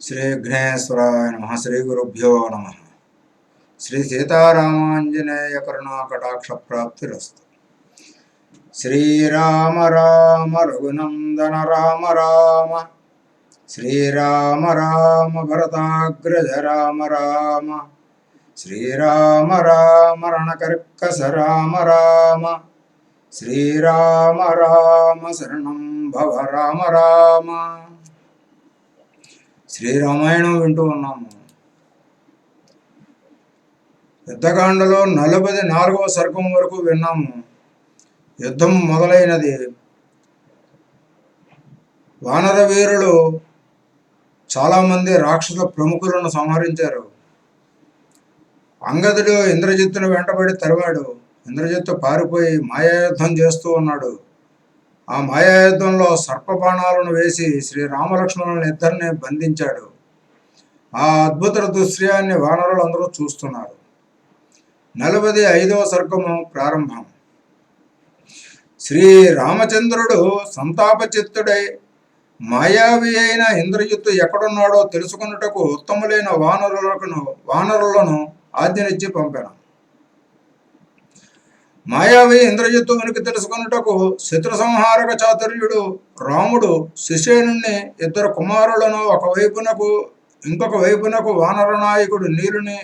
శ్రీ విఘ్నేశ్వరాయ నమ శ్రీ గురుభ్యో నమ. శ్రీ సీతారామాంజనేయ కరుణా ప్రాప్తిరస్తు. శ్రీరామ రామ రఘునందన రామ రామ. శ్రీరామ రామ భరతాగ్రజ రామ రామ. శ్రీరామ రామ రణకర్కస రామ రామ. శ్రీరామ రామ శరణం భవ రామ రామ. శ్రీరామాయణం వింటూ ఉన్నాము. యుద్ధకాండలో నలభై నాలుగవ సర్గం వరకు విన్నాము. యుద్ధం మొదలైనది. వానర వీరులు చాలామంది రాక్షస ప్రముఖులను సంహరించారు. అంగదుడు ఇంద్రజిత్తును వెంటబడి తరివాడు. ఇంద్రజిత్తు పారిపోయి మాయాయుద్ధం చేస్తూ ఉన్నాడు. ఆ మాయాయుద్ధంలో సర్పబాణాలను వేసి శ్రీ రామలక్ష్మణులను ఇద్దరిని బంధించాడు. ఆ అద్భుత దృశ్యాన్ని వానరులు అందరూ చూస్తున్నారు. నలభై ఐదవ సర్గము ప్రారంభం. శ్రీ రామచంద్రుడు సంతాపచిత్తుడై మాయావి అయిన ఇంద్రజిత్తు ఎక్కడున్నాడో తెలుసుకున్నటకు ఉత్తములైన వానరులను వానరులను ఆజ్ఞనిచ్చి పంపాను. మాయావి ఇంద్రజిత్తు వెనుక తెలుసుకున్నటకు శత్రు సంహారక చాతుర్యుడు రాముడు శిశేనుణ్ణి ఇద్దరు కుమారులను ఒకవైపునకు ఇంకొక వైపునకు వానర నాయకుడు నీరుని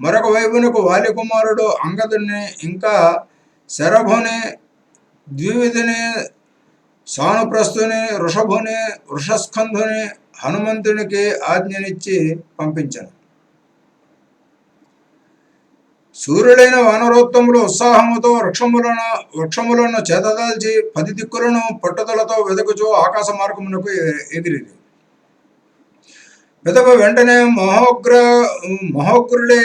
మరొక వైపునకు వాలి కుమారుడు అంగదుని ఇంకా శరభుని ద్వివిధిని సానుప్రస్థుని వృషభుని వృషస్కంధుని హనుమంతునికి ఆజ్ఞనిచ్చి పంపించను. సూర్యుడైన వానరోత్తములు ఉత్సాహముతో వృక్షములను వృక్షములను చేతదాల్చి పది దిక్కులను పట్టుదలతో వెదకుచూ ఆకాశ మార్గమునకు ఎగిరిది వెదక వెంటనే మహోగ్ర మహోగ్రుడే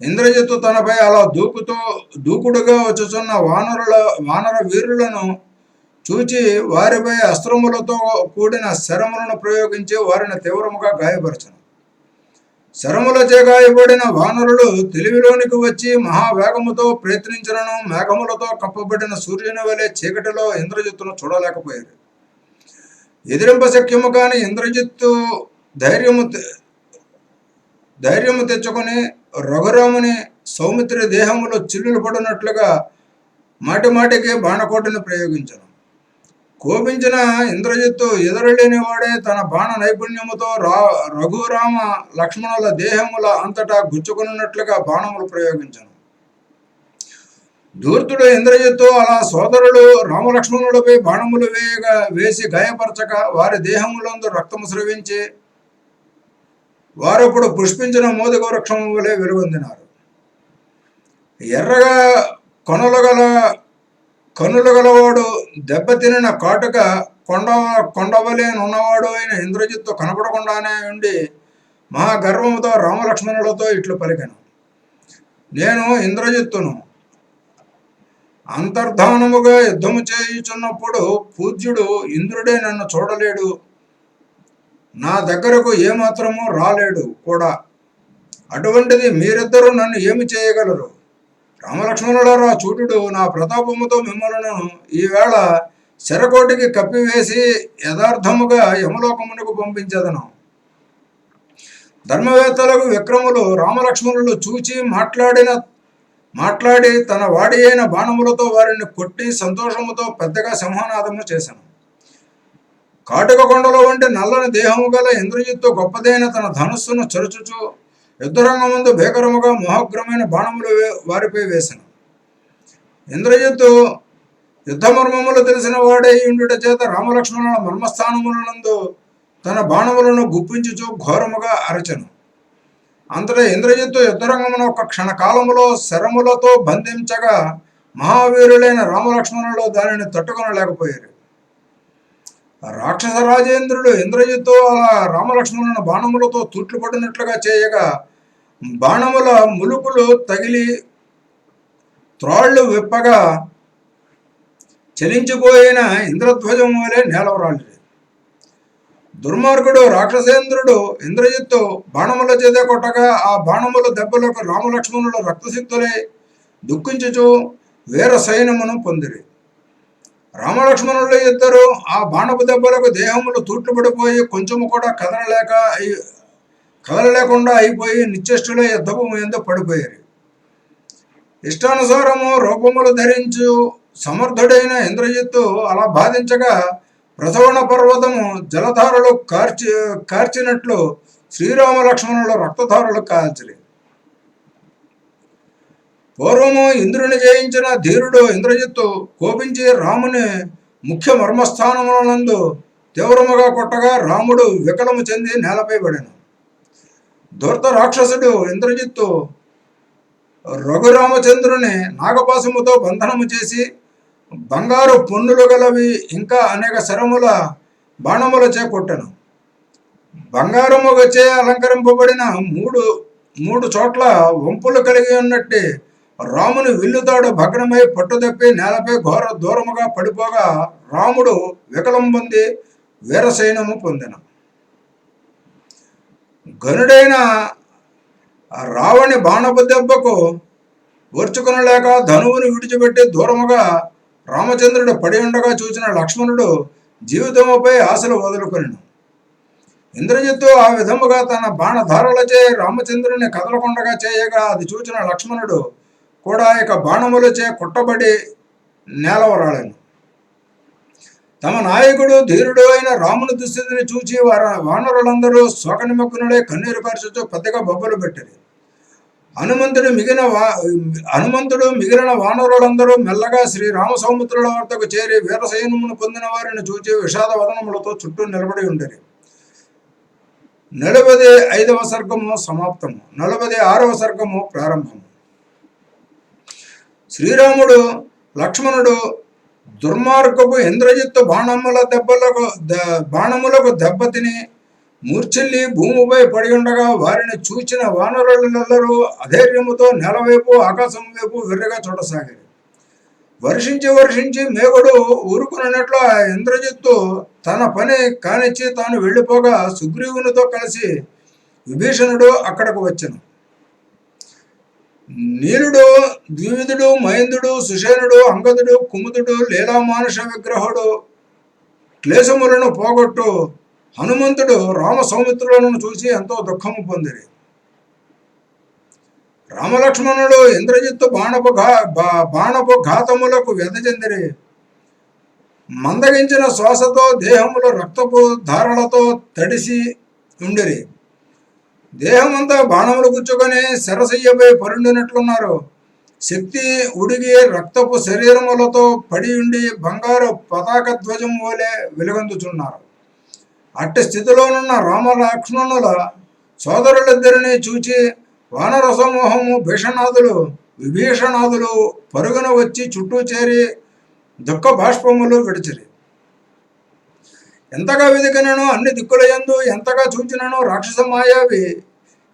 ఇంద్రజిత్తు తనపై అలా దూకుతూ దూకుడుగా వచ్చుచున్న వానరుల వానర వీరులను చూచి వారిపై అస్త్రములతో కూడిన శరములను ప్రయోగించి వారిని తీవ్రముగా గాయపరచను. శరముల చేగాయబడిన వానరులు తెలివిలోనికి వచ్చి మహావేగముతో ప్రయత్నించడను మేఘములతో కప్పబడిన సూర్యుని వలె చీకటిలో ఇంద్రజిత్తును చూడలేకపోయారు. ఎదిరింప శక్యము కాని ఇంద్రజిత్తు ధైర్యము ధైర్యము తెచ్చుకొని రఘురాముని సౌమిత్రి దేహములో చిల్లులు పడినట్లుగా మాటి మాటికి బాణకోటిని ప్రయోగించను. కోపించిన ఇంద్రజిత్తు ఎదురలేని వాడే తన బాణ నైపుణ్యముతో రా రఘురామ లక్ష్మణుల దేహముల అంతటా గుచ్చుకున్నట్లుగా బాణములు ప్రయోగించను. ధూర్తుడు ఇంద్రజిత్తు అలా సోదరులు రామలక్ష్మణులపై బాణములు వేయగా వేసి గాయపరచక వారి దేహములందు రక్తము స్రవించి వారప్పుడు పుష్పించిన మోదక వృక్షము వలె వెలుగొందినారు. ఎర్రగా కొనలు గల కనులు గలవాడు దెబ్బతినిన కాటుక కొండ కొండవలేనున్నవాడు అయిన ఇంద్రజిత్తు కనపడకుండానే ఉండి మహాగర్వముతో రామలక్ష్మణులతో ఇట్లు పలికాను. నేను ఇంద్రజిత్తును అంతర్ధానముగా యుద్ధము చేయుచున్నప్పుడు పూజ్యుడు ఇంద్రుడే నన్ను చూడలేడు. నా దగ్గరకు ఏమాత్రము రాలేడు కూడా. అటువంటిది మీరిద్దరూ నన్ను ఏమి చేయగలరు? రామలక్ష్మణులారా చూటుడు నా ప్రతాపముతో మిమ్మలను ఈవేళ శరకోటికి కప్పివేసి యథార్థముగా యమలోకమునకు పంపించదను. ధర్మవేత్తలకు విక్రములు రామలక్ష్మణులు చూచి మాట్లాడిన మాట్లాడి తన వాడి అయిన బాణములతో వారిని కొట్టి సంతోషముతో పెద్దగా సింహనాదము చేశాను కాటుక కొండలో వంటి నల్లని దేహము గల ఇంద్రజిత్తు గొప్పదైన తన ధనుస్సును చరుచుచు యుద్ధరంగముందు భీకరముగా మహోగ్రమైన బాణములు వారిపై వేసిన. ఇంద్రజిత్తు యుద్ధ మర్మములు తెలిసిన వాడే ఇండుట చేత రామలక్ష్మణుల మర్మస్థానములందు తన బాణములను గుప్పించుచు ఘోరముగా అరచను. అంతటా ఇంద్రజిత్తు యుద్ధరంగమున ఒక క్షణకాలములో శరములతో బంధించగా మహావీరులైన రామలక్ష్మణులు దానిని తట్టుకొనలేకపోయారు. రాక్షస రాజేంద్రుడు ఇంద్రజిత్తు అలా రామలక్ష్మణులను బాణములతో తుట్లు పడినట్లుగా చేయగా బాణముల ములుకులు తగిలి త్రాళ్ళు విప్పగా చలించిపోయిన ఇంద్రధ్వజం వలె నేలవరాలి దుర్మార్గుడు రాక్షసేంద్రుడు ఇంద్రజిత్తు బాణముల చేత కొట్టగా ఆ బాణముల దెబ్బలకు రామలక్ష్మణులు రక్తసిక్తులై దుఃఖించుచు వీర సైన్యమును పొందిరి. రామలక్ష్మణులు ఇద్దరు ఆ బాణపు దెబ్బలకు దేహములు తూట్లు పడిపోయి కొంచెము కూడా కదలలేక కదలలేకుండా అయిపోయి నిశ్చేష్టులో యుద్ధము ఎందు పడిపోయారు. ఇష్టానుసారము రూపములు ధరించు సమర్థుడైన ఇంద్రజిత్తు అలా బాధించగా ప్రసవణ పర్వతము జలధారలు కార్చి కార్చినట్లు శ్రీరామ లక్ష్మణుల రక్తధారలు కాల్చలేదు పూర్వము ఇంద్రుని జయించిన ధీరుడు ఇంద్రజిత్తు కోపించి రాముని ముఖ్య మర్మస్థానములందు తీవ్రముగా కొట్టగా రాముడు వికలము చెంది నేలపై పడాను. దుర్త రాక్షసుడు ఇంద్రజిత్తు రఘురామచంద్రుని నాగపాశముతో బంధనము చేసి బంగారు పొన్నులు గలవి ఇంకా అనేక శరముల బాణములచే కొట్టెను. బంగారము వచ్చే అలంకరింపబడిన మూడు మూడు చోట్ల వంపులు కలిగి ఉన్నట్టు రాముని విల్లుతాడు భగ్నమై పట్టుదప్పి నేలపై ఘోర దూరముగా పడిపోగా రాముడు వికలం పొంది వీరసైన్యము పొందిన. గనుడైన రావణి బాణపు దెబ్బకు ఓర్చుకొనలేక ధనువుని విడిచిపెట్టి దూరముగా రామచంద్రుడు పడి ఉండగా చూసిన లక్ష్మణుడు జీవితముపై ఆశలు వదులుకొనిను. ఇంద్రజిత్తు ఆ విధముగా తన బాణధారలచే రామచంద్రుని కదలకుండగా చేయగా అది చూచిన లక్ష్మణుడు కూడా ఇక బాణములచే కుట్టబడి నేలవరాలను. తమ నాయకుడు ధీరుడు అయిన రాముని దుస్థితిని చూచి వార వానరులందరూ శోకనిమగ్నుడే కన్నీరు పరచుతూ పెద్దగా బొబ్బలు పెట్టారు. హనుమంతుడు మిగిలిన వా హనుమంతుడు మిగిలిన వానరులందరూ మెల్లగా శ్రీ రామసౌముద్రుల వద్దకు చేరి వీరసైన్యమును పొందిన వారిని చూచి విషాద వదనములతో చుట్టూ నిలబడి ఉండరు. నలభై ఐదవ సర్గము సమాప్తము. నలభై ఆరవ సర్గము ప్రారంభము. శ్రీరాముడు లక్ష్మణుడు దుర్మార్గపు ఇంద్రజిత్తు బాణముల దెబ్బలకు బాణములకు దెబ్బతిని మూర్ఛిల్లి భూమిపై పడి ఉండగా వారిని చూచిన వానరులందరూ అధైర్యముతో నెలవైపు ఆకాశం వైపు విర్రగా చూడసాగారు. వర్షించి వర్షించి మేఘుడు ఊరుకున్నట్లు ఆ ఇంద్రజిత్తు తన పని కానిచ్చి తాను వెళ్ళిపోగా సుగ్రీవునితో కలిసి విభీషణుడు అక్కడకు వచ్చెను. నీరుడు ద్వివిధుడు మహేంద్రుడు సుషేనుడు అంగదుడు కుముదుడు లీలామానుష విగ్రహుడు. క్లేశములను పోగొట్టు. హనుమంతుడు రామ సౌమిత్రులను చూసి ఎంతో దుఃఖము పొందిరి. రామలక్ష్మణుడు ఇంద్రజిత్తు బాణపు ఘా బాణపు ఘాతములకు వ్యధచెందిరి మందగించిన శ్వాసతో దేహములు రక్తపు ధారలతో తడిసి ఉండిరి. దేహమంతా బాణములు గుచ్చుకొని శరసయ్యపై పరుండినట్లున్నారు. శక్తి ఉడిగి రక్తపు శరీరములతో పడి ఉండి బంగారు పతాక ధ్వజం వలె వెలుగొందుచున్నారు. అట్టి స్థితిలోనున్న రామ లక్ష్మణుల సోదరులిద్దరిని చూచి వానర సమూహము భీషణాదులు విభీషణాదులు పరుగున వచ్చి చుట్టూ చేరి దుఃఖ బాష్పములు విడిచిరి. ఎంతగా వెదికినను అన్ని దిక్కులయందు ఎంతగా చూచినను రాక్షస మాయావి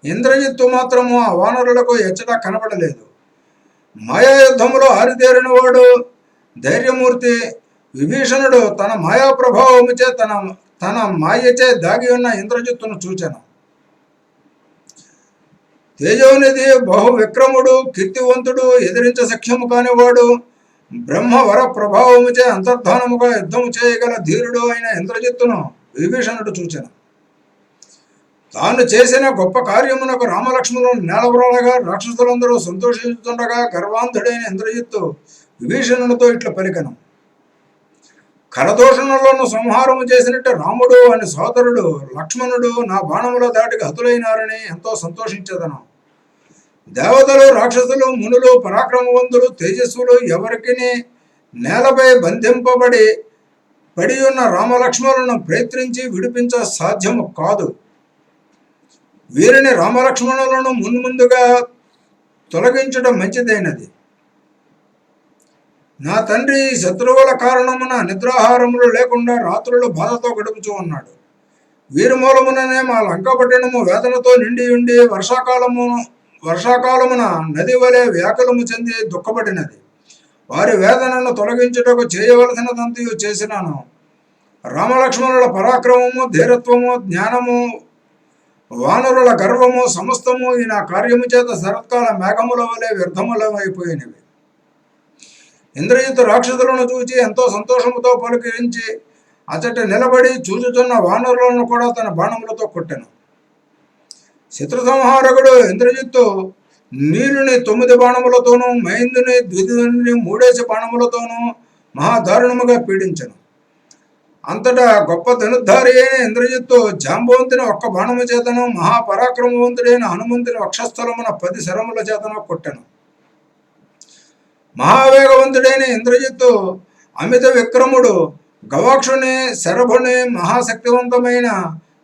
ఇంద్రజిత్తు మాత్రము ఆ వానరులకు ఎచ్చట కనబడలేదు మాయా యుద్ధంలో ఆరితేరిన వాడు ధైర్యమూర్తి విభీషణుడు తన మాయా ప్రభావముచే తన తన మాయచే దాగి ఉన్న ఇంద్రజిత్తును చూచాను. తేజోనిధి బహు విక్రముడు కీర్తివంతుడు ఎదిరించ సఖ్యము కానివాడు బ్రహ్మవర ప్రభావముచే అంతర్ధానముగా యుద్ధము చేయగల ధీరుడు అయిన ఇంద్రజిత్తును విభీషణుడు చూచెను. తాను చేసిన గొప్ప కార్యమునకు రామలక్ష్మణులు నేలవరాలగా రాక్షసులందరూ సంతోషిస్తుండగా గర్వాంధుడైన ఇంద్రజిత్తు విభీషణునితో ఇట్లా పలికను. కరదోషణలను సంహారము చేసినట్టు రాముడు అని సోదరుడు లక్ష్మణుడు నా బాణముల దాటికి హతులైనారని ఎంతో సంతోషించదను. దేవతలు రాక్షసులు మునులు పరాక్రమవంతులు తేజస్సులు ఎవరికి నేలపై బంధింపబడి పడి ఉన్న రామలక్ష్మణులను ప్రయత్నించి విడిపించ సాధ్యము కాదు. వీరిని రామలక్ష్మణులను మున్ముందుగా తొలగించడం మంచిదైనది. నా తండ్రి శత్రువుల కారణమున నిద్రాహారములు లేకుండా రాత్రులు బాధతో గడుపుచూ ఉన్నాడు. వీరి మూలముననే మా లంకపట్టణము వేదనతో నిండి ఉండి వర్షాకాలము వర్షాకాలమున నది వలె వ్యాకులము చెంది దుఃఖపడినది. వారి వేదనను తొలగించుటకు చేయవలసినదంతయు చేసినాను. రామలక్ష్మణుల పరాక్రమము ధీరత్వము జ్ఞానము వానరుల గర్వము సమస్తము ఈ నా కార్యము చేత శరత్కాల మేఘముల వలె వ్యర్థములమైపోయినవి. ఇంద్రజిత్ రాక్షసులను చూచి ఎంతో సంతోషముతో పలుకరించి అచట నిలబడి చూచుతున్న వానరులను కూడా తన బాణములతో కొట్టెను. శత్రు సంహారకుడు ఇంద్రజిత్తు నీలుని తొమ్మిది బాణములతోనూ మైందుని ద్విధుని మూడేసి బాణములతోనూ మహాదారుణముగా పీడించను. అంతటా గొప్ప ధనుద్ధారి అయిన ఇంద్రజిత్తు జాంబవంతుని ఒక్క బాణము చేతను మహాపరాక్రమవంతుడైన హనుమంతుని వక్షస్థలమున పది శరముల చేతను కొట్టెను. మహావేగవంతుడైన ఇంద్రజిత్తు అమిత విక్రముడు గవాక్షుని శరభుని మహాశక్తివంతమైన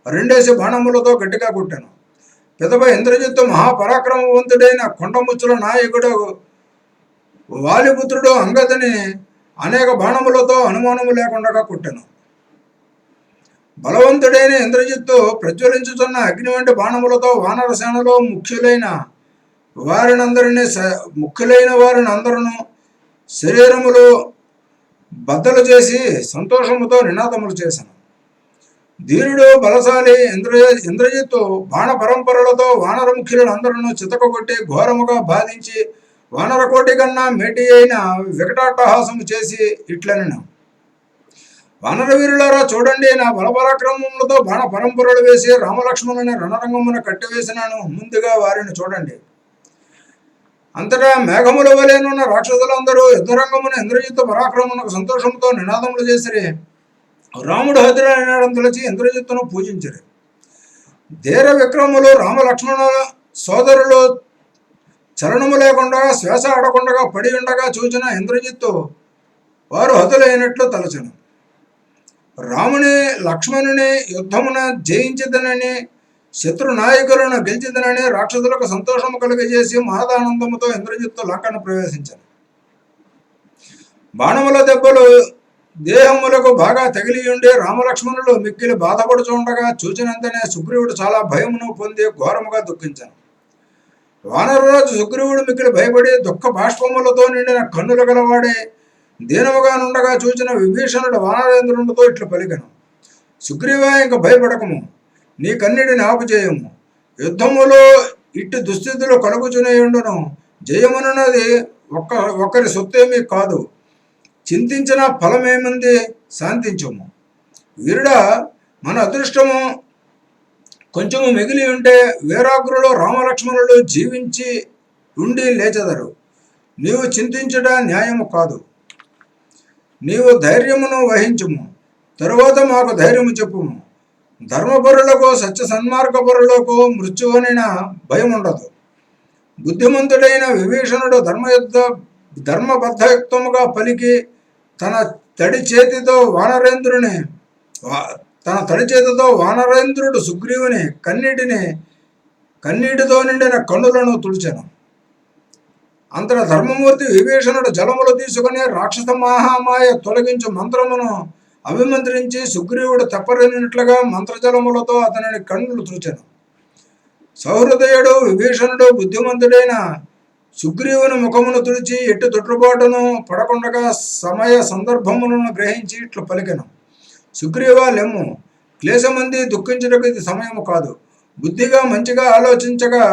రెండేసి బాణములతో గట్టిగా కొట్టాను. పిదప ఇంద్రజిత్తు మహాపరాక్రమవంతుడైన కొండముచ్చుల నాయకుడు వాలిపుత్రుడు అంగదని అనేక బాణములతో అనుమానము లేకుండా కొట్టెను. బలవంతుడైన ఇంద్రజిత్తు ప్రజ్వలించుతున్న అగ్ని వంటి బాణములతో వానర సేనలో ముఖ్యులైన వారినందరినీ స- ముఖ్యులైన వారిని అందరూ శరీరములు బద్దలు చేసి సంతోషముతో నినాదములు చేశాను ధీరుడు బలశాలి ఇంద్ర ఇంద్రజిత్తు బాణ పరంపరలతో వానర ముఖ్యులను అందరూ చితకగొట్టి ఘోరముగా బాధించి వానర కోటి కన్నా మేటి అయిన వికటాట్టహాసము చేసి ఇట్లనెను. వానరవీరులారా చూడండి నా బలపరాక్రమములతో బాణ పరంపరలు వేసి రామలక్ష్మణుని రణరంగమున కట్టివేసినాను. ముందుగా వారిని చూడండి. అంతటా మేఘముల వలెనున్న రాక్షసులందరూ యుద్ధరంగమున ఇంద్రజిత్తు పరాక్రమమునకు సంతోషంతో నినాదములు చేసిరి. రాముడు హతుడైనాడని తలచి ఇంద్రజిత్తును పూజించరు. ధీర విక్రములు రామలక్ష్మణ సోదరులు చలనము లేకుండా శ్వాస ఆడకుండా పడి ఉండగా చూచిన ఇంద్రజిత్తు వారు హతులైనట్లు తలచను. రాముని లక్ష్మణుని యుద్ధమున జయించదనని శత్రు నాయకులను గెలిచిదనని రాక్షసులకు సంతోషము కలుగజేసి మహదానందముతో ఇంద్రజిత్తు లంకను ప్రవేశించారు బాణముల దెబ్బలు దేహములకు బాగా తగిలి ఉండి రామలక్ష్మణులు మిక్కిలి బాధపడుచుండగా చూచినంతనే సుగ్రీవుడు చాలా భయమును పొంది ఘోరముగా దుఃఖించాను. వానరరాజు సుగ్రీవుడు మిక్కిలి భయపడి దుఃఖ బాష్పములతో నిండిన కన్నులు గలవాడే దీనముగా నుండగా చూచిన విభీషణుడు వానరేంద్రునితో ఇట్లు పలికను. సుగ్రీవ ఇంక భయపడకము. నీ కన్నిడిని ఆపుచేయము యుద్ధములో ఇట్టి దుస్థితులు కలుగుచునేయుండును జయమునన్నది ఒక్క ఒక్కరి సొత్తేమీ కాదు. చింతించిన ఫలమేముంది? శాంతించము. వీరుడా మన అదృష్టము కొంచెము మిగిలి ఉంటే వీరాగ్రులు రామలక్ష్మణులు జీవించి ఉండి లేచెదరు. నీవు చింతించుట న్యాయము కాదు. నీవు ధైర్యమును వహించుము. తరువాత మాకు ధైర్యము చెప్పుము. ధర్మపరులకు సత్య సన్మార్గపరులకు మృత్యువనిన భయం ఉండదు బుద్ధిమంతుడైన విభీషణుడు ధర్మయుద్ధ ధర్మబద్ధయుక్తముగా పలికి తన తడి చేతితో వానరేంద్రుని తన తడి చేతితో వానరేంద్రుడు సుగ్రీవుని కన్నీటిని కన్నీటితో నిండిన కన్నులను తుడిచెను. అంతట ధర్మమూర్తి విభీషణుడు జలములు తీసుకుని రాక్షస మహామాయ తొలగించు మంత్రమును అభిమంత్రించి సుగ్రీవుడు తెప్పరినట్లుగా మంత్రజలములతో అతనిని కన్నులు తుడిచెను. సౌహృదయుడు విభీషణుడు బుద్ధిమంతుడైన సుగ్రీవుని ముఖమును తుడిచి ఎట్టు తొట్టుబాటును పడకుండగా సమయ సందర్భములను గ్రహించి ఇట్లు పలికెను. సుగ్రీవ లెమ్ము క్లేశమంది దుఃఖించుటకు ఇది సమయము కాదు. బుద్ధిగా మంచిగా ఆలోచించగా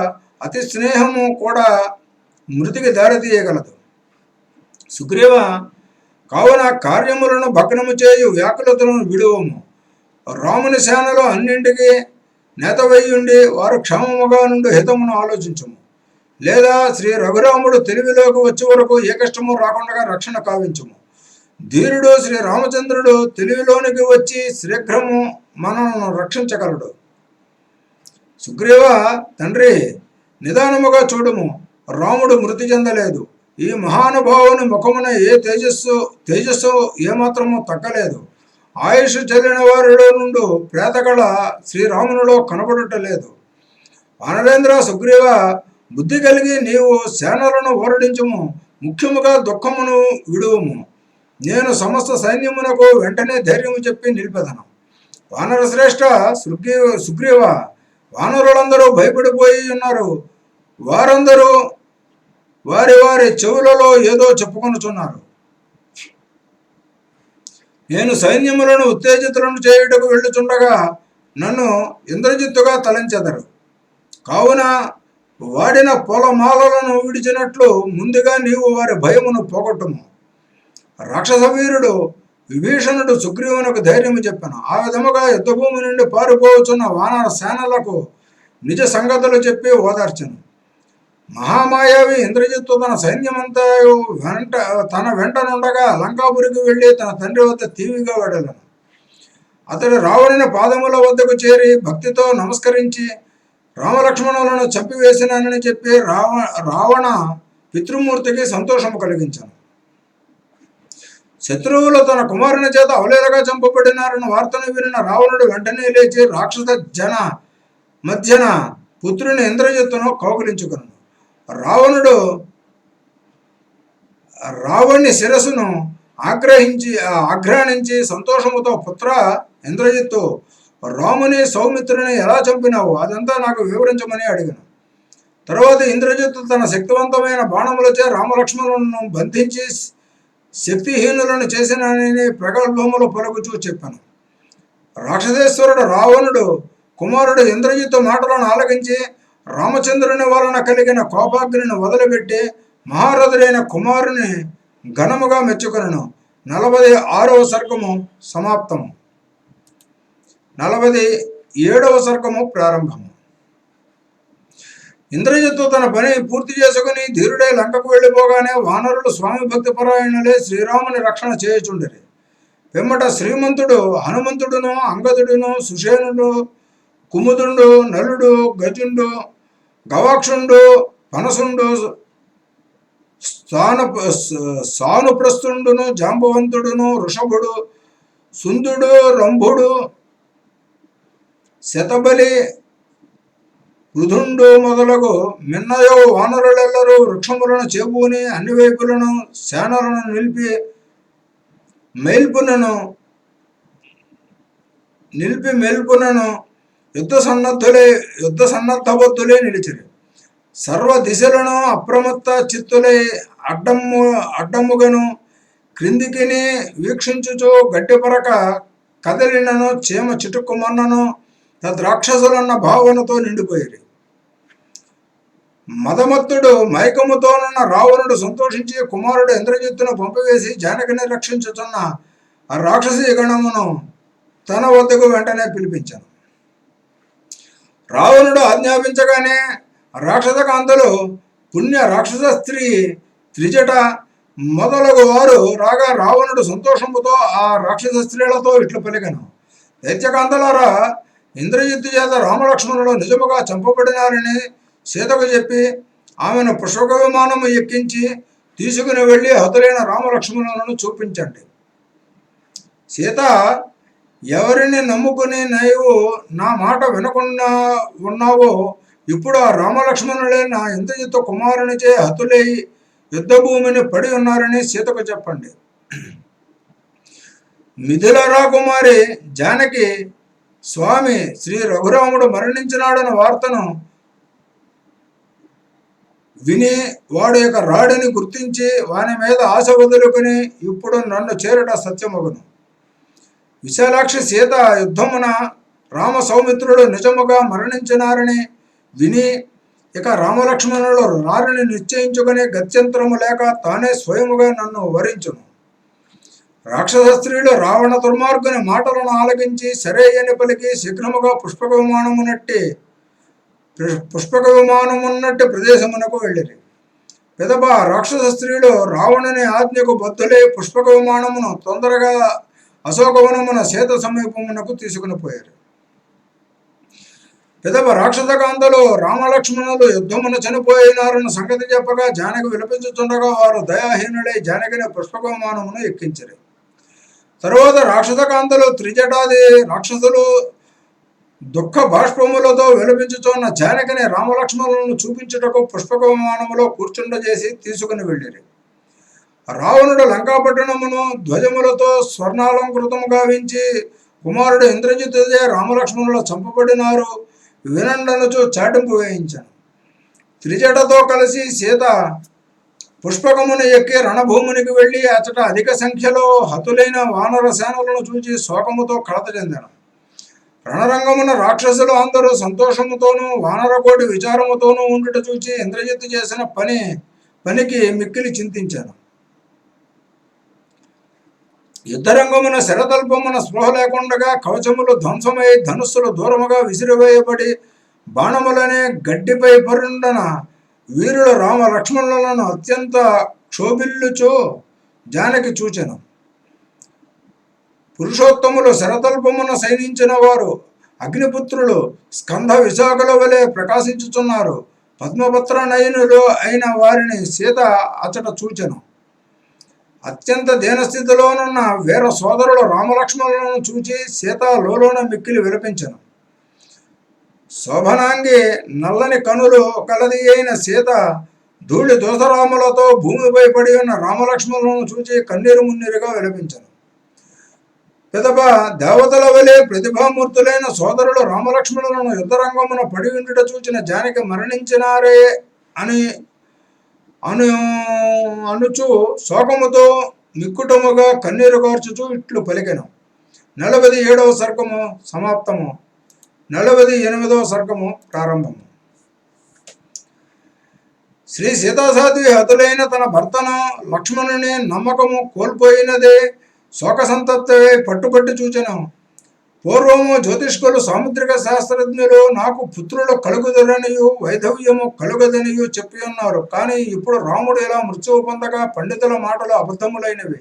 అతి స్నేహము కూడా మృతికి దారితీయగలదు. సుగ్రీవ కావున కార్యములను భగ్నము చేయు వ్యాకులతలను విడువము. రాముని సేనలో అన్నింటికి నేతవయ్యుండి వారు క్షేమముగా నుండి హితమును ఆలోచించము. లేదా శ్రీ రఘురాముడు తెలివిలోకి వచ్చే వరకు ఏ కష్టము రాకుండా రక్షణ కావించము. ధీరుడు శ్రీ రామచంద్రుడు తెలివిలోనికి వచ్చి శీఘ్రము మనను రక్షించగలడు. సుగ్రీవ తండ్రి నిదానముగా చూడము. రాముడు మృతి చెందలేదు. ఈ మహానుభావుని ముఖమున ఏ తేజస్సు తేజస్సు ఏమాత్రము తగ్గలేదు. ఆయుష్ చెల్లిన వారిలో నుండి ప్రేతగళ శ్రీరామునిలో కనబడటలేదు వానరేంద్ర సుగ్రీవ బుద్ధి కలిగి నీవు సేనలను ఓరడించుము ముఖ్యముగా దుఃఖమును విడువము. నేను సమస్త సైన్యమునకు వెంటనే ధైర్యము చెప్పి నిలిపెదను. వానర శ్రేష్ఠ సుగ్రీ సుగ్రీవ వానరులందరూ భయపడిపోయి ఉన్నారు. వారందరూ వారి వారి చెవులలో ఏదో చెప్పుకొనుచున్నారు నేను సైన్యములను ఉత్తేజితులను చేయుటకు వెళ్ళుచుండగా నన్ను ఇంద్రజిత్తుగా తలంచెదరు. కావున వాడిన పొలమాలలను విడిచినట్లు ముందుగా నీవు వారి భయమును పోగొట్టుము. రాక్షస వీరుడు విభీషణుడు సుగ్రీవునకు ధైర్యము చెప్పాను. ఆ విధముగా యుద్ధభూమి నుండి పారిపోవచ్చున్న వానర సేనలకు నిజ సంగతులు చెప్పి ఓదార్చను. మహామాయావి ఇంద్రజిత్తు తన సైన్యమంతా వెంట తన వెంట నుండగా లంకాపురికి వెళ్ళి తన తండ్రి వద్ద తీవిగా వెడలను. అతడు రావణుని పాదముల వద్దకు చేరి భక్తితో నమస్కరించి రామలక్ష్మణులను చంపివేసినానని చెప్పి రావ రావణ పితృమూర్తికి సంతోషము కలిగించాను. శత్రువులు తన కుమారుని చేత అవలేలగా చంపబడినారన్న వార్తను వినిన రావణుడు వెంటనే లేచి రాక్షస జన మధ్యన పుత్రుని ఇంద్రజిత్తును కౌగిలించుకును. రావణుడు రావణ్ణి శిరస్సును ఆగ్రహించి ఆగ్రహించి సంతోషముతో పుత్ర ఇంద్రజిత్తు రాముని సౌమిత్రుని ఎలా చంపినావు? అదంతా నాకు వివరించమని అడిగాను. తర్వాత ఇంద్రజిత్తు తన శక్తివంతమైన బాణములచే రామలక్ష్మణులను బంధించి శక్తిహీనులను చేసినని ప్రగల్భములు పలుకుచూ చెప్పాను. రాక్షసేశ్వరుడు రావణుడు కుమారుడు ఇంద్రజిత్తు మాటలను ఆలకించి రామచంద్రుని వలన కలిగిన కోపాగ్నిని వదిలిపెట్టి మహారథుడైన కుమారుని ఘనముగా మెచ్చుకొనను. నలభై ఆరవ సర్గము సమాప్తము. నలభై ఏడవ సర్గము ప్రారంభము. ఇంద్రజిత్తు తన పని పూర్తి చేసుకుని ధీరుడై లంకకు వెళ్ళిపోగానే వానరులు స్వామి భక్తి పరాయణులే శ్రీరాముని రక్షణ చేయుచుండరి. పిమ్మట శ్రీమంతుడు హనుమంతుడును అంగదుడును సుషేనుడు కుముదుండు నలుడు గజుండు గవాక్షుండు పనసుండు స్థాన సానుప్రస్తుండును జాంబవంతుడును ఋషభుడు సుందుడు రంభుడు శతబలి వృధుండు మొదలగు మిన్నయో వానరులెల్లరూ వృక్షములను చేబూని అన్ని వైపులను సేనలను నిలిపి మేల్పునను నిలిపి మేల్పునను యుద్ధ సన్నద్ధులే యుద్ధ సన్నద్ధబద్ధులే నిలిచిరి. సర్వ దిశలను అప్రమత్త చిత్తులై అడ్డమ్ము అడ్డమ్ముగను క్రిందికిని వీక్షించుచు గట్టిపరక కదలినను చీమ చిటుక్కుమన్నను తద్రాక్షసులన్న భావనతో నిండిపోయిరి మదమత్తుడు మైకముతోనున్న రావణుడు సంతోషించి కుమారుడు ఇంద్రజిత్తును పంపివేసి జానకిని రక్షించుతున్న ఆ రాక్షసి గణమును తన వద్దకు వెంటనే పిలిపించాను. రావణుడు ఆజ్ఞాపించగానే రాక్షస కాంతలు పుణ్య రాక్షస స్త్రీ త్రిజట మొదలగు వారు రాగా రావణుడు సంతోషముతో ఆ రాక్షస స్త్రీలతో ఇట్లు పలికను. దైత్యకాంతలారా ఇంద్రజిత్తు చేత రామలక్ష్మణుడు నిజముగా చంపబడినారని సీతకు చెప్పి ఆమెను పుష్పక విమానము ఎక్కించి తీసుకుని వెళ్ళి హతులైన రామలక్ష్మణులను చూపించండి. సీత ఎవరిని నమ్ముకుని నీవు నా మాట వినకుండా ఉన్నావో ఇప్పుడు ఆ రామలక్ష్మణులే నా ఇంద్రజిత్తు కుమారునిచే హతులై యుద్ధభూమిని పడి ఉన్నారని సీతకు చెప్పండి. మిథిల రాకుమారి జానకి స్వామి శ్రీ రఘురాముడు మరణించినాడన్న వార్తను విని వాడు యొక్క రాడిని గుర్తించి వాని మీద ఆశ వదులుకుని ఇప్పుడు నన్ను చేరట సత్యమగును. విశాలాక్షి సీత యుద్ధమున రామ సౌమిత్రుడు నిజముగా మరణించినారని విని ఇక రామలక్ష్మణులు రారిని నిశ్చయించుకునే గత్యంతరము లేక తానే స్వయముగా నన్ను వరించును. రాక్షస స్త్రీలు రావణ దుర్మార్గుని మాటలను ఆలకించి సరే అని పలికి శీఘ్రముగా పుష్పక విమానమునట్టి పుష్పక విమానమున్నట్టి ప్రదేశమునకు వెళ్ళిరి. పిదప రాక్షస స్త్రీలు రావణుని ఆజ్ఞకు బద్దులై పుష్పక విమానమును తొందరగా అశోకవనమున సీత సమీపమునకు తీసుకుని పోయారు. పిదప రాక్షస కాంతలు రామలక్ష్మణులు యుద్ధమున చనిపోయినారన్న సంగతి చెప్పగా జానకి విలపించుతుండగా వారు దయాహీనుడై జానకిని పుష్పక విమానమును ఎక్కించరు. తర్వాత రాక్షస కాంతలు త్రిజటాది రాక్షసులు దుఃఖ బాష్పములతో విలపించుతున్న జానకిని రామలక్ష్మణులను చూపించుటకు పుష్పక విమానములో కూర్చుండజేసి తీసుకుని వెళ్ళిరి. రావణుడు లంకాపట్టణమును ధ్వజములతో స్వర్ణాలంకృతము గావించి కుమారుడు ఇంద్రజిత్తుదే రామలక్ష్మణులు చంపబడినారు వినండనుచు చాటింపు వేయించాను. త్రిజటతో కలిసి సీత పుష్పకమును ఎక్కి రణభూమునికి వెళ్ళి అతట అధిక సంఖ్యలో హతులైన వానర సేనలను చూచి శోకముతో కలత చెందాను. రణరంగమున రాక్షసులు అందరూ సంతోషముతోనూ వానరకోటి విచారముతోనూ ఉండుట చూచి ఇంద్రజిత్తు చేసిన పని పనికి మిక్కిలి చింతించాను. యుద్ధరంగమున శరతల్పమున స్పృహ లేకుండగా కవచములు ధ్వంసమై ధనుస్సులు దూరముగా విసిరివేయబడి బాణములనే గడ్డిపై పరుండన. వీరుల రామ లక్ష్మణులను అత్యంత క్షోభిల్లుచో జానకి చూచెను. పురుషోత్తములు శరతల్పమున సైనించిన వారు అగ్నిపుత్రులు స్కంధ విశాఖల వలె ప్రకాశించుచున్నారు. పద్మపత్ర నయనులు అయిన వారిని సీత అచట చూచెను. అత్యంత దీనస్థితిలోనున్న వీర సోదరులు రామలక్ష్మణులను చూచి సీత లోలోన మిక్కిలి విలపించను. శోభనాంగి నల్లని కనులు కలది అయిన సీత ధూళి దోసరాములతో భూమిపై పడి ఉన్న రామలక్ష్మణులను చూచి కన్నీరు మున్నీరుగా విలపించను. పిదప దేవతల వలె ప్రతిభామూర్తులైన సోదరులు రామలక్ష్మణులను యుద్ధరంగమున పడి ఉండుట చూచిన జానకి మరణించినారే అని అను అనుచు శోకముతో నిక్కుటముగా కన్నీరు కార్చుచు ఇట్లు పలికెను. నలభై ఏడవ సర్గము సమాప్తము. నలభై ఎనిమిదవ సర్గము ప్రారంభము. శ్రీ సీతాసాధ్వి హతులైన తన భర్తను లక్ష్మణుని నమ్మకము కోల్పోయినదే శోకసంతప్తవే పట్టుబట్టి చూచెను. పూర్వము జ్యోతిష్కులు సాముద్రిక శాస్త్రజ్ఞులు నాకు పుత్రులు కలుగుదరనియు వైధవ్యము కలుగదనియు చెప్పి ఉన్నారు. కానీ ఇప్పుడు రాముడు ఇలా మృత్యువు పొందగా పండితుల మాటలు అబద్ధములైనవి.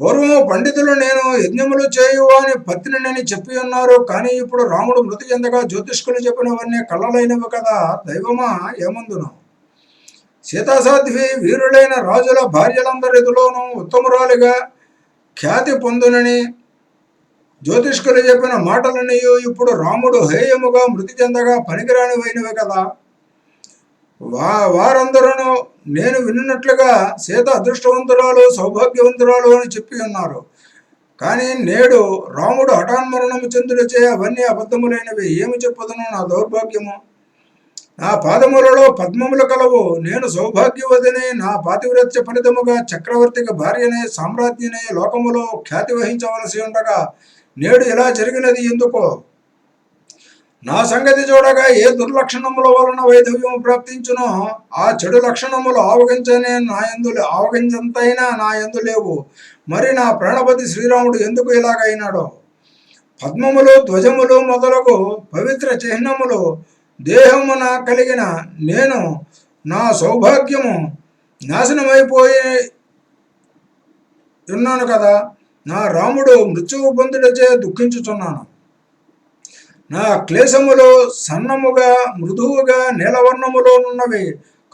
పూర్వము పండితులు నేను యజ్ఞములు చేయు అని పత్నినని చెప్పి ఉన్నారు. కానీ ఇప్పుడు రాముడు మృతి చెందగా జ్యోతిష్కులు చెప్పినవన్నీ కళ్ళలైనవి కదా. దైవమా? ఏముందును? సీతాసాధ్వి వీరులైన రాజుల భార్యలందరిలోనూ ఉత్తమురాలిగా ఖ్యాతి పొందునని జ్యోతిష్కులు చెప్పిన మాటలనియు ఇప్పుడు రాముడు హేయముగా మృతి చెందగా పనికిరానివైనవి కదా. వా వారందరూ నేను విన్నట్లుగా సీత అదృష్టవంతురాలు సౌభాగ్యవంతురాలు అని చెప్పి ఉన్నారు. కానీ నేడు రాముడు హఠాన్మరణము చెందులచే అవన్నీ అబద్ధములైనవి. ఏమి చెప్పదును నా దౌర్భాగ్యము? నా పాదములలో పద్మములు కలవు. నేను సౌభాగ్యవతిని నా పాతివ్రత్య ఫలితముగా చక్రవర్తికి భార్యనే సామ్రాజ్ఞినే లోకములో ఖ్యాతి వహించవలసి ఉండగా నేడు ఇలా జరిగినది ఎందుకో? నా సంగతి చూడగా ఏ దుర్లక్షణముల వలన వైధవ్యము ప్రాప్తించునో ఆ చెడు లక్షణములు ఆవగించనే నా ఎందు ఆవగించంతైనా నా ఎందు లేవు. మరి నా ప్రాణపతి శ్రీరాముడు ఎందుకు ఇలాగైనాడో? పద్మములు ధ్వజములు మొదలగు పవిత్ర చిహ్నములు దేహమున కలిగిన నేను నా సౌభాగ్యము నాశనమైపోయి ఉన్నాను కదా. నా రాముడు మృత్యువు పొందుడచే దుఃఖించుచున్నాను. నా క్లేశములు సన్నముగా మృదువుగా నీలవర్ణములో ఉన్నవి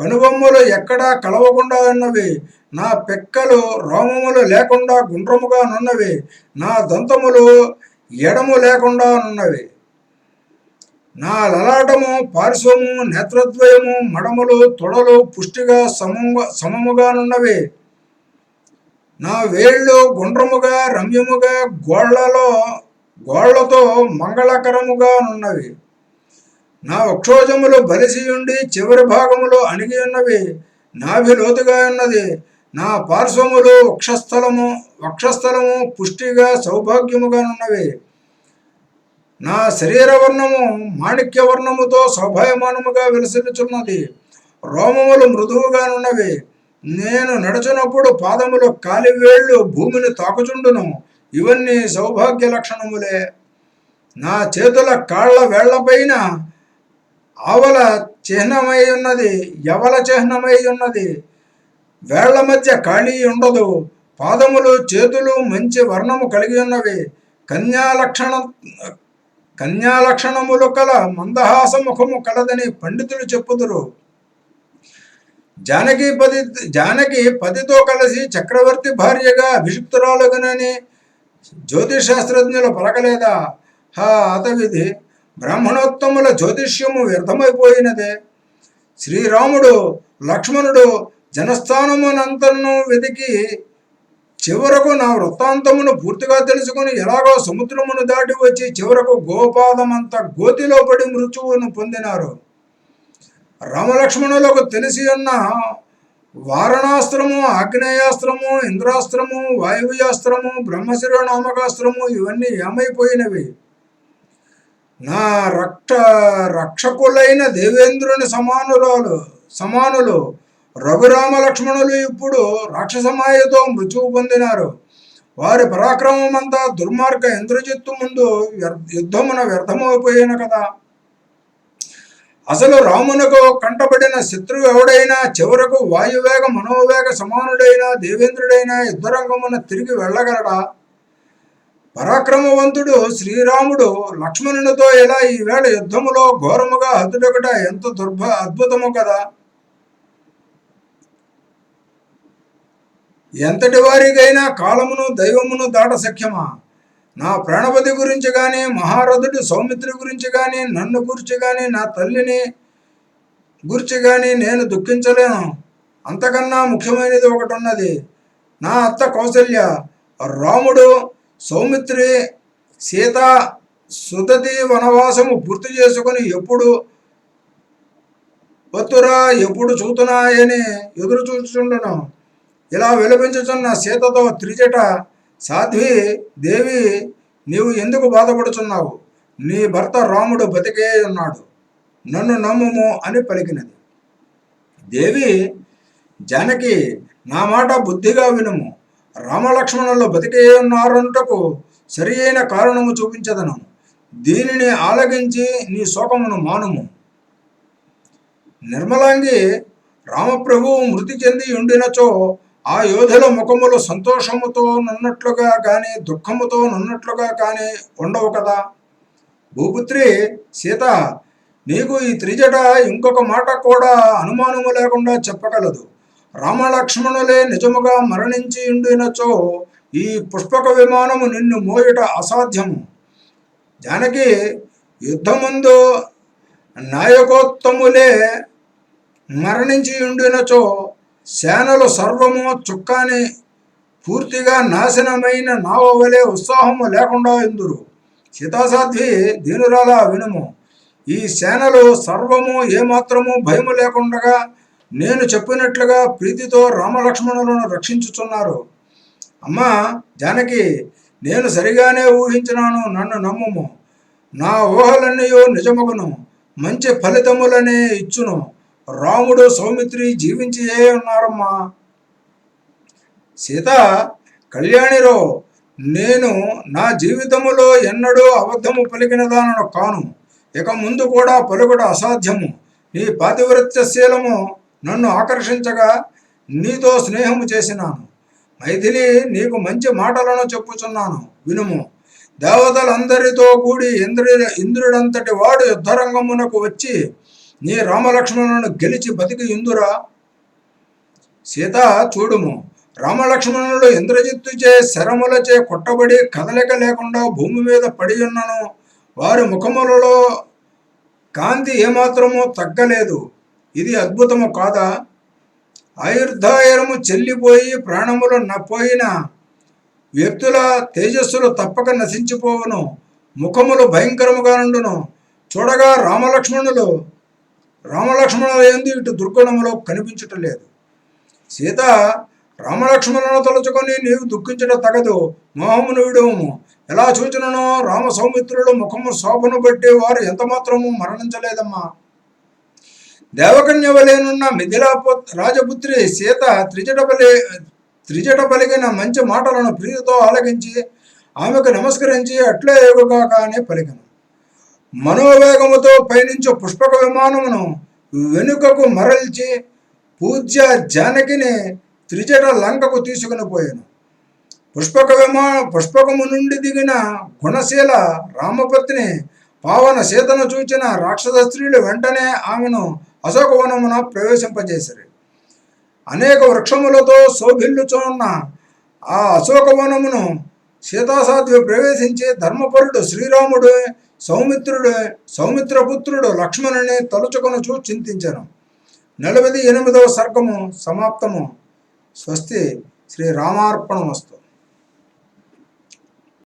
కనుబొమ్మలు ఎక్కడా కలవకుండా ఉన్నవి. నా పెక్కలు రోమములు లేకుండా గుండ్రముగా నున్నవి. నా దంతములు ఎడము లేకుండా నున్నవి. నా లలాటము పార్శ్వము నేత్రద్వయము మడములు తొడలు పుష్టిగా సమముగా సమముగానున్నవి నా వేళ్ళు గుండ్రముగా రమ్యముగా గోళ్ళలో గోళ్ళతో మంగళకరముగానున్నవి నా వక్షోజములు బలిసి ఉండి చివరి భాగములో అణిగి ఉన్నవి. నాభి లోతుగా ఉన్నది. నా పార్శ్వములు వక్షస్థలము వక్షస్థలము పుష్టిగా సౌభాగ్యముగా ఉన్నవి నా శరీర వర్ణము మాణిక్య వర్ణముతో శోభాయమానముగా విలసిల్లుచున్నది. రోమములు మృదువుగానున్నవి నేను నడుచునప్పుడు పాదములు కాలివేళ్ళు భూమిని తాకుచుండును. ఇవన్నీ సౌభాగ్య లక్షణములే. నా చేతుల కాళ్ళ వేళ్ళపైన ఆవల చిహ్నమై ఉన్నది యవల చిహ్నమై ఉన్నది. వేళ్ళ మధ్య ఖాళీ ఉండదు పాదములు చేతులు మంచి వర్ణము కలిగి ఉన్నవి. కన్యాలక్షణ కన్యాలక్షణములు కల మందహాస ముఖము కలదని పండితులు చెప్పుదురు. జానకి పది జానకి పదితో కలిసి చక్రవర్తి భార్యగా అభిషిక్తురాలుగునని జ్యోతిష్ శాస్త్రజ్ఞులు పలకలేదా? హా అతవిధి. బ్రాహ్మణోత్తముల జ్యోతిష్యము వ్యర్థమైపోయినదే. శ్రీరాముడు లక్ష్మణుడు జనస్థానమునంతను వెతికి చివరకు నా వృత్తాంతమును పూర్తిగా తెలుసుకుని ఎలాగో సముద్రమును దాటి వచ్చి చివరకు గోపాదమంత గోతిలో పడి మృత్యువును పొందినారు. రామలక్ష్మణులకు తెలిసి ఉన్న వారణాస్త్రము ఆగ్నేయాస్త్రము ఇంద్రాస్త్రము వాయువ్యాస్త్రము బ్రహ్మశిర నామకాస్త్రము ఇవన్నీ ఏమైపోయినవి? నా రక్ష రక్షకులైన దేవేంద్రుని సమానురాలు సమానులు రఘురామ లక్ష్మణులు ఇప్పుడు రాక్షసమాయతో మృత్యువు పొందినారు. వారి పరాక్రమం అంతా దుర్మార్గ ఇంద్రజిత్తు ముందు యుద్ధమున వ్యర్థమైపోయిన కదా. అసలు రామునకు కంటబడిన శత్రువు ఎవడైనా చివరకు వాయువేగ మనోవేగ సమానుడైన దేవేంద్రుడైన యుద్ధరంగమున తిరిగి వెళ్ళగలడా? పరాక్రమవంతుడు శ్రీరాముడు లక్ష్మణునితో ఎలా ఈవేళ యుద్ధములో ఘోరముగా హతుడొకట ఎంత దుర్భ అద్భుతము కదా? ఎంతటి వారికైనా కాలమును దైవమును దాట సఖ్యమా నా ప్రాణపతి గురించి కానీ మహారథుడు సౌమిత్రి గురించి కానీ నన్ను గురించి కానీ నా తల్లిని గురించి కానీ నేను దుఃఖించలేను. అంతకన్నా ముఖ్యమైనది ఒకటి ఉన్నది నా అత్త కౌసల్య. రాముడు సౌమిత్రి సీత సుతతి వనవాసము పూర్తి చేసుకొని ఎప్పుడు వత్తురా ఎప్పుడు చూతున్నాయని ఎదురు చూస్తుండను ఇలా విలపించుతున్న సీతతో త్రిజట సాధ్వి దేవి నీవు ఎందుకు బాధపడుచున్నావు నీ భర్త రాముడు బతికే ఉన్నాడు. నన్ను నమ్ముము అని పలికినది. దేవి జానకి నా మాట బుద్ధిగా వినుము. రామలక్ష్మణులు బతికే ఉన్నారంటకు సరి అయిన కారణము చూపించదను. దీనిని ఆలగించి నీ శోకమును మానుము. నిర్మలాంగి రామప్రభువు మృతి చెంది ఉండినచో ఆ యోధుల ముఖములు సంతోషముతో నున్నట్లుగా కానీ దుఃఖముతో నున్నట్లుగా కానీ ఉండవు కదా? భూపుత్రి సీత నీకు ఈ త్రిజట ఇంకొక మాట కూడా అనుమానము లేకుండా చెప్పగలదు. రామలక్ష్మణులే నిజముగా మరణించి ఉండినచో ఈ పుష్పక విమానము నిన్ను మోయుట అసాధ్యము. జానకి యుద్ధముందు నాయకోత్తములే మరణించి ఉండినచో సేనలు సర్వము చుక్కాని పూర్తిగా నాశనమైన నావ వలె ఉత్సాహము లేకుండా ఎందురు? సీతాసాధ్వి దీనురాలా వినుము. ఈ సేనలు సర్వము ఏమాత్రము భయము లేకుండా నేను చెప్పినట్లుగా ప్రీతితో రామలక్ష్మణులను రక్షించుచున్నారు. అమ్మా జానకి నేను సరిగానే ఊహించినాను నన్ను నమ్ముము. నా ఊహలన్నీ నిజమగును. మంచి ఫలితములనే ఇచ్చును. రాముడు సౌమిత్రి జీవించి ఉన్నారమ్మా? సీత కళ్యాణిరో నేను నా జీవితములో ఎన్నడూ అబద్ధము పలికినదానను కాను. ఇక ముందు కూడా పలుకుట అసాధ్యము. నీ పాతివృత్యశీలము నన్ను ఆకర్షించగా నీతో స్నేహము చేసినాను. మైథిలి నీకు మంచి మాటలను చెప్పుచున్నాను. వినుము. దేవతలందరితో కూడి ఇంద్రుడి ఇంద్రుడంతటి వాడు యుద్ధరంగమునకు వచ్చి నీ రామలక్ష్మణులను గెలిచి బతికి ఇందురా? సీత చూడుము. రామలక్ష్మణులు ఇంద్రజిత్తుచే శరములచే కొట్టబడి కదలిక లేకుండా భూమి మీద పడి ఉన్నను వారి ముఖములలో కాంతి ఏమాత్రమూ తగ్గలేదు. ఇది అద్భుతము కాదా? ఆయుర్ధాయరము చెల్లిపోయి ప్రాణములు నపోయిన వ్యక్తుల తేజస్సులు తప్పక నశించిపోవును. ముఖములు భయంకరముగా నుండును. చూడగా రామలక్ష్మణులు రామలక్ష్మణుల ఎందు ఇటు దుర్గుణములో కనిపించటం లేదు సీత రామలక్ష్మణులను తలుచుకొని నీవు దుఃఖించట తగదు. మోహమును విడువము. ఎలా చూచినను రామ సౌమిత్రులు ముఖము శోభను బట్టి వారు ఎంత మాత్రము మరణించలేదమ్మా. దేవకన్య వలెనున్న మిథిలా రాజపుత్రి సీత త్రిజట బలి త్రిజట పలికిన మంచి మాటలను ప్రీతితో ఆలకించి ఆమెకు నమస్కరించి అట్లే ఎగుగాక అని పలికను. మనోవేగముతో పయనించు పుష్పక విమానమును వెనుకకు మరల్చి పూజ్య జానకిని త్రిజట లంకకు తీసుకుని పోయాను. పుష్పక విమా పుష్పకము నుండి దిగిన గుణశీల రామపత్ని పావన సీతను చూచిన రాక్షస స్త్రీలు వెంటనే ఆమెను అశోకవనమున ప్రవేశింపజేశారు అనేక వృక్షములతో శోభిల్లుచున్న ఆ అశోకవనమును సీతాసాధ్వి ప్రవేశించి ధర్మపరుడు శ్రీరాముడు సౌమిత్రుడే సౌమిత్రపుత్రుడు లక్ష్మణుని తలుచుకొనుచు చింతించను. నలభై ఎనిమిదవ సర్గము సమాప్తము. స్వస్తి శ్రీ రామార్పణమస్తు.